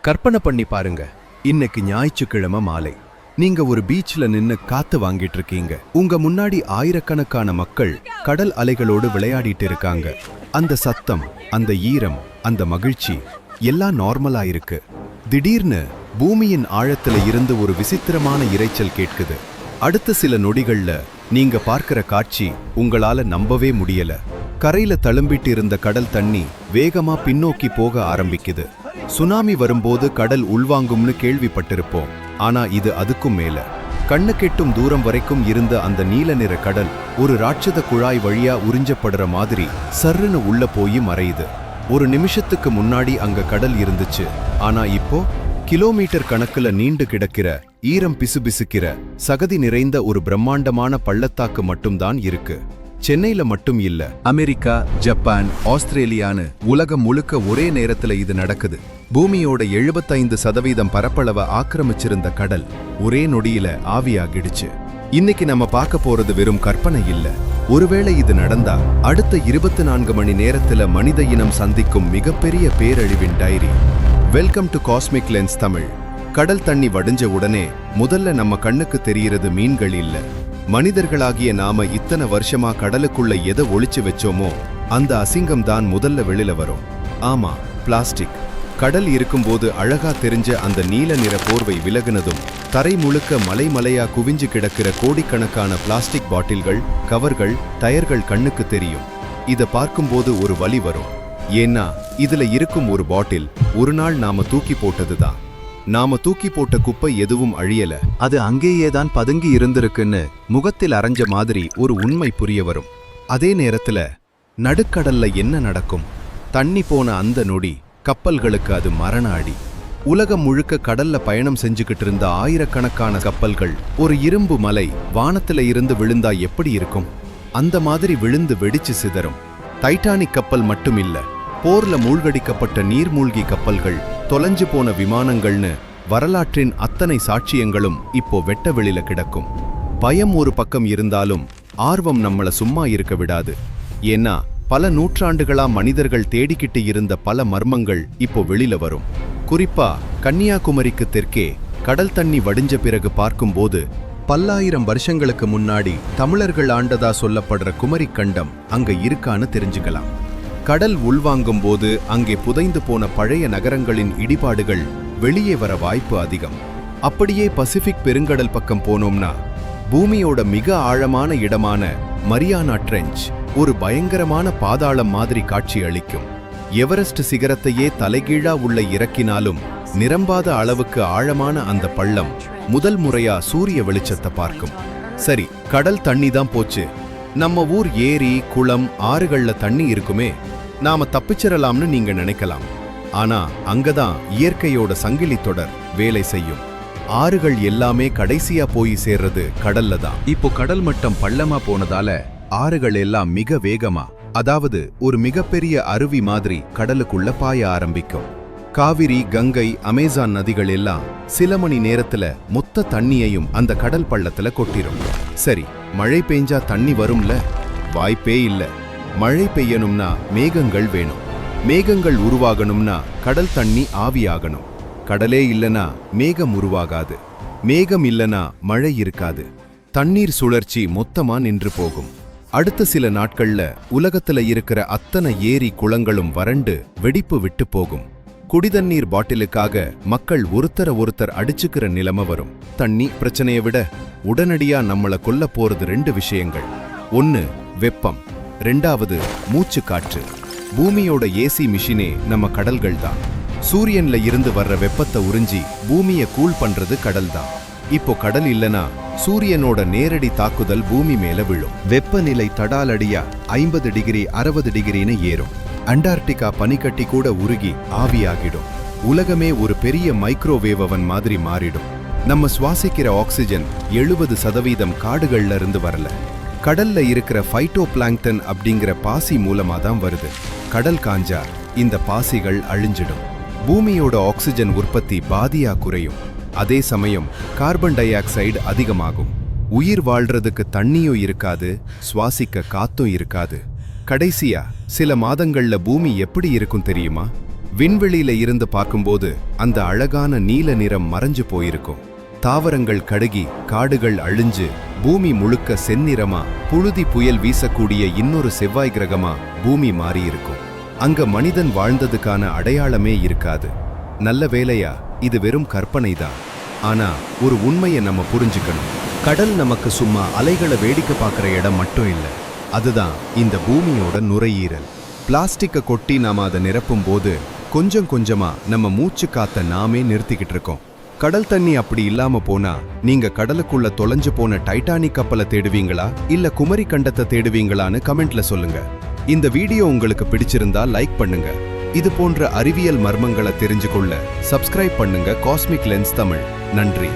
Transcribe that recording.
கற்பனை பண்ணி பாருங்க. இன்னைக்கு ஞாயிற்றுக்கிழமை மாலை. நீங்க ஒரு பீச்ல நின்னு காத்து வாங்கிட்டு இருக்கீங்க. உங்க முன்னாடி ஆயிரக்கணக்கான மக்கள் கடல் அலைகளோடு விளையாடிட்டு இருக்காங்க. அந்த சத்தம் அந்த ஈரம் அந்த மகிழ்ச்சி எல்லாம் நார்மலா இருக்கு. திடீர்னு பூமியின் ஆழத்துல இருந்து ஒரு விசித்திரமான இரைச்சல் கேட்குது. அடுத்த சில நொடிகள்ல நீங்க பார்க்கிற காட்சி உங்களால நம்பவே முடியல. கரையில தழும்பிட்டு இருந்த கடல் தண்ணி வேகமா பின்னோக்கி போக ஆரம்பிக்குது. சுனாமி வரும்போது கடல் உள்வாங்கும்னு கேள்விப்பட்டிருப்போம். ஆனா இது அதுக்கும் மேல. கண்ணு கெட்டும் தூரம் வரைக்கும் இருந்த அந்த நீல நிற கடல் ஒரு ராட்சத குழாய் வழியா உறிஞ்சப்படுற மாதிரி சர்ருன்னு உள்ள போய் மறையுது. ஒரு நிமிஷத்துக்கு முன்னாடி அங்க கடல் இருந்துச்சு. ஆனா இப்போ கிலோமீட்டர் கணக்குல நீண்டு கிடக்கிற ஈரம் பிசுபிசுக்கிற சகதி நிறைந்த ஒரு பிரம்மாண்டமான பள்ளத்தாக்கு மட்டும்தான் இருக்கு. சென்னையில மட்டும் இல்ல அமெரிக்கா ஜப்பான் ஆஸ்திரேலியான்னு உலகம் முழுக்க ஒரே நேரத்துல இது நடக்குது. பூமியோட 75% சதவீதம் பரப்பளவை ஆக்கிரமிச்சிருந்த கடல் ஒரே நொடியில ஆவியாகிடுச்சு. இன்னைக்கு நம்ம பார்க்க போறது வெறும் கற்பனை இல்ல. ஒருவேளை இது நடந்தா அடுத்த இருபத்தி நான்கு மணி நேரத்துல மனித இனம் சந்திக்கும் மிகப்பெரிய பேரழிவின் diary. Welcome to cosmic lens Tamil. கடல் தண்ணி வடிஞ்ச உடனே முதல்ல நம்ம கண்ணுக்கு தெரியறது மீன்கள் இல்ல. மனிதர்களாகிய நாம இத்தனை வருஷமா கடலுக்குள்ள எதை ஒளிச்சு வச்சோமோ அந்த அசிங்கம் தான் முதல்ல வெளியில வரும். ஆமா பிளாஸ்டிக். கடல் இருக்கும்போது அழகா தெரிஞ்ச அந்த நீல நிற போர்வை விலகுனதும் தரை முழுக்க மலை மலையா குவிஞ்சு கிடக்கிற கோடிக்கணக்கான பிளாஸ்டிக் பாட்டில்கள் கவர்கள் டயர்கள் கண்ணுக்கு தெரியும். இத பார்க்கும்போது ஒரு வலி வரும். ஏன்னா இதுல இருக்கும் ஒரு பாட்டில் ஒரு நாள் நாம தூக்கி போட்டதுதான். நாம தூக்கி போட்ட குப்பை எதுவும் அழியல. அது அங்கேயே தான் பதுங்கி இருந்திருக்குன்னு முகத்தில் அரைஞ்ச மாதிரி ஒரு உண்மை புரிய வரும். அதே நேரத்துல நடுக்கடல்ல என்ன நடக்கும்? தண்ணி போன அந்த நொடி கப்பல்களுக்கு அது மரண அடி. உலகம் முழுக்க கடல்ல பயணம் செஞ்சுக்கிட்டு இருந்த ஆயிரக்கணக்கான கப்பல்கள் ஒரு இரும்பு மலை வானத்துல இருந்து விழுந்தா எப்படி இருக்கும்? அந்த மாதிரி விழுந்து வெடிச்சு சிதறும். டைட்டானிக் கப்பல் மட்டும் இல்ல போர்ல மூழ்கடிக்கப்பட்ட நீர்மூழ்கி கப்பல்கள் தொலைஞ்சு போன விமானங்கள்னு வரலாற்றின் அத்தனை சாட்சியங்களும் இப்போ வெட்ட வெளியில கிடக்கும். பயம் ஒரு பக்கம் இருந்தாலும் ஆர்வம் நம்மள சும்மா இருக்க விடாது. ஏன்னா பல நூற்றாண்டுகளா மனிதர்கள் தேடிக்கிட்டு இருந்த பல மர்மங்கள் இப்போ வெளியில வரும். குறிப்பா கன்னியாகுமரிக்கு தெற்கே கடல் தண்ணி வடிஞ்ச பிறகு பார்க்கும்போது பல்லாயிரம் வருஷங்களுக்கு முன்னாடி தமிழர்கள் ஆண்டதா சொல்லப்படுற குமரி கண்டம் அங்க இருக்கான்னு தெரிஞ்சுக்கலாம். கடல் உள்வாங்கும் போது அங்கே புதைந்து போன பழைய நகரங்களின் இடிபாடுகள் வெளியே வர வாய்ப்பு அதிகம். அப்படியே பசிபிக் பெருங்கடல் பக்கம் போனோம்னா பூமியோட மிக ஆழமான இடமான மரியானா ட்ரெஞ்ச் ஒரு பயங்கரமான பாதாளம் மாதிரி காட்சி அளிக்கும். எவரெஸ்ட் சிகரத்தையே தலைகீழா உள்ள இறக்கினாலும் நிரம்பாத அளவுக்கு ஆழமான அந்த பள்ளம் முதல் முறையா சூரிய வெளிச்சத்தை பார்க்கும். சரி கடல் தண்ணி தான் போச்சு. நம்ம ஊர் ஏரி குளம் ஆறுகள்ல தண்ணி இருக்குமே நாம தப்பிச்சிடலாம்னு நீங்க நினைக்கலாம். ஆனா அங்கதான் இயற்கையோட சங்கிலி தொடர் வேலை செய்யும். ஆறுகள் எல்லாமே கடைசியா போய் சேர்றது கடல்ல தான். இப்போ கடல் மட்டம் பள்ளமா போனதால ஆறுகள் எல்லாம் மிக வேகமா அதாவது ஒரு மிகப்பெரிய அருவி மாதிரி கடலுக்குள்ள பாய ஆரம்பிக்கும். காவிரி கங்கை அமேசான் நதிகள் எல்லாம் சில மணி நேரத்துல மொத்த தண்ணியையும் அந்த கடல் பள்ளத்துல கொட்டிரும். சரி மழை பெஞ்சா தண்ணி வரும்ல? வாய்ப்பே இல்ல. மழை பெய்யணும்னா மேகங்கள் வேணும். மேகங்கள் உருவாகணும்னா கடல் தண்ணி ஆவியாகணும். கடலே இல்லனா மேகம் உருவாகாது. மேகம் இல்லனா மழை இருக்காது. தண்ணீர் சுழற்சி மொத்தமா நின்று போகும். அடுத்த சில நாட்கள்ல உலகத்துல இருக்கிற அத்தனை ஏரி குளங்களும் வறண்டு வெடிப்பு விட்டு போகும். குடிதண்ணீர் பாட்டிலுக்காக மக்கள் ஒருத்தர ஒருத்தர் அடிச்சுக்கிற நிலைமை வரும். தண்ணி பிரச்சனையை விட உடனடியா நம்மள கொல்ல போறது ரெண்டு விஷயங்கள். ஒன்னு வெப்பம். ரெண்டாவது மூச்சு காற்று பூமியோட ஏசி மிஷினே நம்ம கடல்கள் தான். சூரியன்ல இருந்து வர்ற வெப்பத்தை உறிஞ்சி பூமியை கூல் பண்றது கடல் தான் இப்போ கடல் இல்லனா சூரியனோட நேரடி தாக்குதல் பூமி மேல விழும். வெப்பநிலை தடாலடியா ஐம்பது டிகிரி அறுபது டிகிரின்னு ஏறும். அண்டார்டிகா பனிக்கட்டி கூட உருகி ஆவியாகிடும். உலகமே ஒரு பெரிய மைக்ரோவேவ் அவன் மாதிரி மாறிடும். நம்ம சுவாசிக்கிற ஆக்சிஜன் எழுபது சதவீதம் காடுகள்ல இருந்து வரல. கடல்ல இருக்கிற ஃபைட்டோ பிளாங்டன் அப்படிங்கிற பாசி மூலமா தான் வருது. கடல் காஞ்சா இந்த பாசிகள் அழிஞ்சிடும். பூமியோட ஆக்சிஜன் உற்பத்தி பாதியா குறையும். அதே சமயம் கார்பன் டை ஆக்சைடு அதிகமாகும். உயிர் வாழ்றதுக்கு தண்ணியும் இருக்காது சுவாசிக்க காத்தும் இருக்காது. கடைசியா சில மாதங்கள்ல பூமி எப்படி இருக்கும் தெரியுமா? விண்வெளியில இருந்து பார்க்கும்போது அந்த அழகான நீல நிறம் மறைஞ்சு போயிருக்கும். தாவரங்கள் கடுகி காடுகள் அழிஞ்சு பூமி முழுக்க செந்நிறமா புழுதி புயல் வீசக்கூடிய இன்னொரு செவ்வாய் கிரகமா பூமி மாறியிருக்கும். அங்க மனிதன் வாழ்ந்ததுக்கான அடையாளமே இருக்காது. நல்ல வேலையா இது வெறும் கற்பனைதான். ஆனா ஒரு உண்மையை நம்ம புரிஞ்சுக்கணும். கடல் நமக்கு சும்மா அலைகளை வேடிக்கை பார்க்குற இடம் மட்டும் இல்லை. அதுதான் இந்த பூமியோட நுரையீரல். பிளாஸ்டிக்கை கொட்டி நாம அதை நிரப்பும் போது கொஞ்சம் கொஞ்சமாக நம்ம மூச்சு காத்த நாமே நிறுத்திக்கிட்டு இருக்கோம். கடல் தண்ணி அப்படி இல்லாம போனா நீங்க கடலுக்குள்ள தொலைஞ்சு போன டைட்டானிக் கப்பலை தேடுவீங்களா? இல்ல குமரி கண்டத்தை தேடுவீங்களான்னு கமெண்ட்ல சொல்லுங்க. இந்த வீடியோ உங்களுக்கு பிடிச்சிருந்தா லைக் பண்ணுங்க. இது போன்ற அறிவியல் மர்மங்களை தெரிஞ்சுக்கொள்ள சப்ஸ்கிரைப் பண்ணுங்க காஸ்மிக் லென்ஸ் தமிழ். நன்றி.